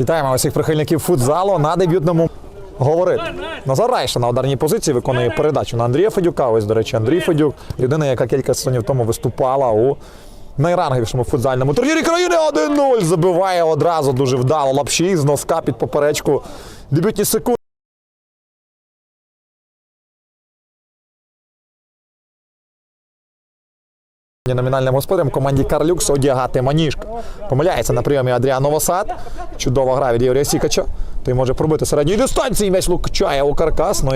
Вітаємо усіх прихильників футзалу на дебютному говорити. Назар Райша на ударній позиції виконує передачу на Андрія Федюка. Ось, до речі, Андрій Федюк, людина, яка кілька сезонів тому виступала у найранговішому футзальному турнірі країни 1-0. Забиває одразу дуже вдало лапші з носка під поперечку. Дебютні секунди. Номінальним господарем команді Карлюкс одягати маніжка. Помиляється на прийомі Адріан Новосад. Чудова гра від Єврія Сікача. Той може пробити середньої дистанції. М'яч лукчає у каркас. Ну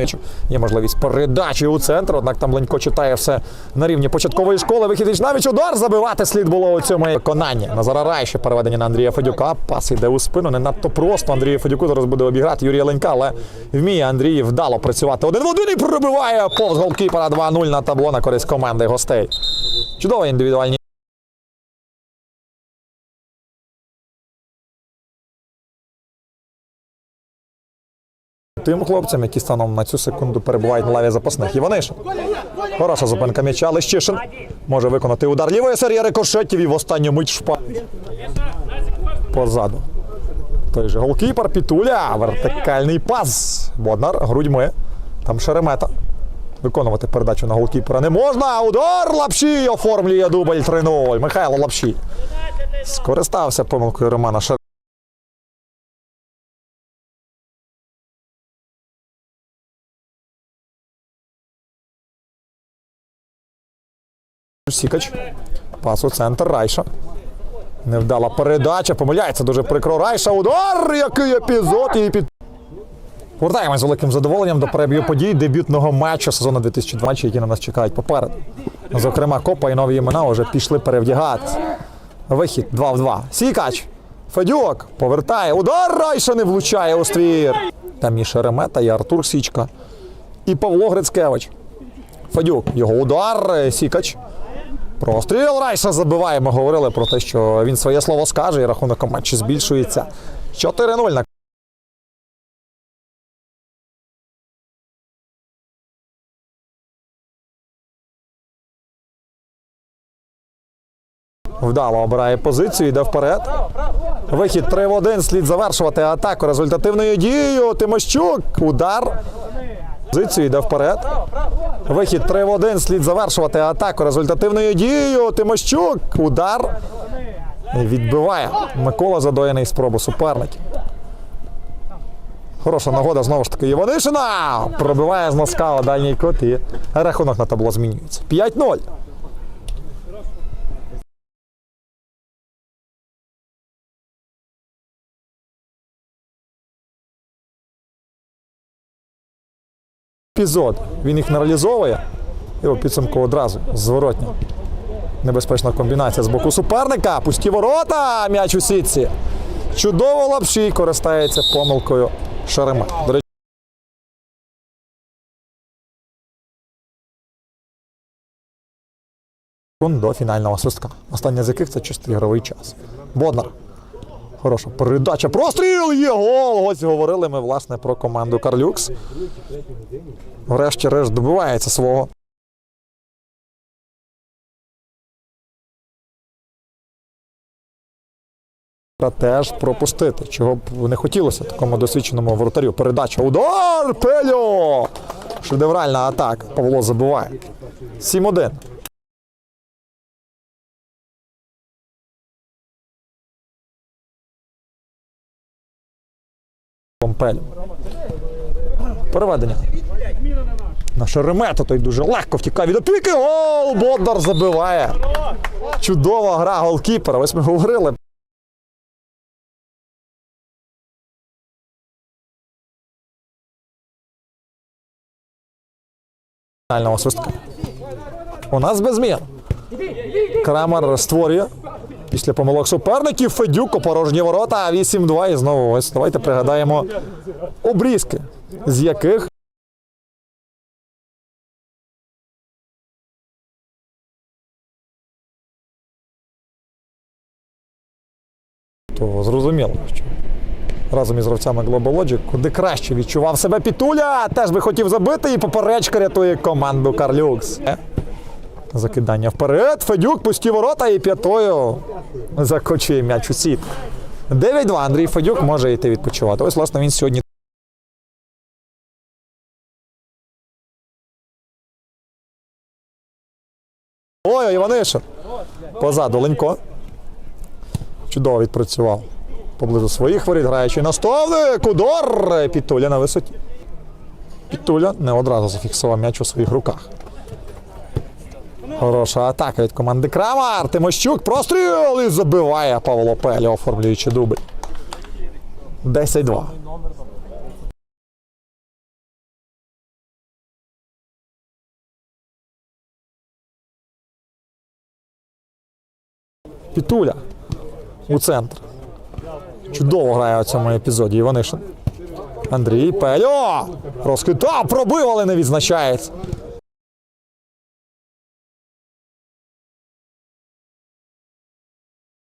є можливість передачі у центр. Однак там Ленько читає все на рівні початкової школи. Вихід навіть удар забивати слід було у цьому виконанні. Назара Райше переведення на Андрія Федюка. Пас йде у спину. Не надто просто. Андрію Федюку зараз буде обіграти Юрія Ленька, але вміє Андрій вдало працювати. Один в один і пробиває повз голкіпера 2-0 на табло на користь команди гостей. Чудові індивідуальні. Тим хлопцям, які станом на цю секунду перебувають на лаві запасних. Іванишин. Хороша зупинка м'яча. Лещишин може виконати удар лівої серії рикошетів і в останню мить шпа. Позаду. Той же голкіпер Пітуля. Вертикальний пас. Боднар грудьми. Там Шеремета. Виконувати передачу на голкіпера не можна. Удар Лапші оформлює дубль 3-0. Михайло Лапші. Скористався помилкою Романа Шеремета. Сікач. Пас у центр Райша. Невдала передача. Помиляється дуже прикро. Райша. Удар! Який епізод! І під... Повертаємось з великим задоволенням до перебігу подій дебютного матчу сезону 2020, які на нас чекають попереду. Зокрема, Копа і нові імена вже пішли перевдягатися. Вихід 2 в 2. Сікач. Федюк повертає. Удар Райша не влучає у ствір. Там і Шеремета, і Артур Січка, і Павло Грицкевич. Федюк. Його удар. Сікач. Простріл Райша забиває. Ми говорили про те, що він своє слово скаже, і рахунок матчі збільшується. 4-0 на Вдало обирає позицію, йде вперед. Вихід 3 в 1. Слід завершувати атаку результативною дією. Тимощук. Удар. Позицію йде вперед. Вихід 3 в 1. Слід завершувати атаку результативною дією. Тимощук. Удар. Відбиває. Микола задоєний спробу суперників. Хороша нагода знову ж таки Іванишина. Пробиває з носка у дальній кут і рахунок на табло змінюється. 5-0. Епізод. Він їх не реалізовує. І у підсумку одразу зворотня. Небезпечна комбінація з боку суперника. Пусті ворота. М'яч у сітці. Чудово лапшій користається помилкою Шарема. До фінального свистка. Остання з яких це чистий ігровий час. Боднар. Хороша передача. Простріл! Є гол! Ось говорили ми власне про команду Карлюкс. Врешті-решт добивається свого. Теж пропустити, чого б не хотілося такому досвідченому воротарю. Передача. Удар! Пельо! Шедевральна атака. Павло забиває. 7-1. Помпель. Переведення. На Шеремета той дуже легко втікає від опіки. Гол! Боддар забиває. Чудова гра голкіпера. Ось ми говорили. Свистка. У нас без змін. Крамер створює. Після помилок суперників Федюк у порожні ворота 8-2. І знову ось давайте пригадаємо обрізки, з яких то зрозуміло, що разом із гравцями Global Logic куди краще відчував себе Пітуля, теж би хотів забити і поперечка рятує команду Карлюкс. Закидання вперед. Федюк пусті ворота і п'ятою закочує м'яч у сітку. 9-2. Андрій Федюк може йти відпочивати. Ось, власне, він сьогодні. Ой, Іванишин. Позаду Ленько. Чудово відпрацював. Поблизу своїх воріт граючи настовник. Удар! Підтуля на висоті. Підтуля не одразу зафіксував м'яч у своїх руках. Хороша атака від команди Крамар. Тимощук простріл і забиває Павло Пеля, оформлюючи дубль. 10-2. Пітуля у центр. Чудово грає у цьому епізоді Іванишин. Андрій Пельо! Розхитав, пробив, але не відзначається.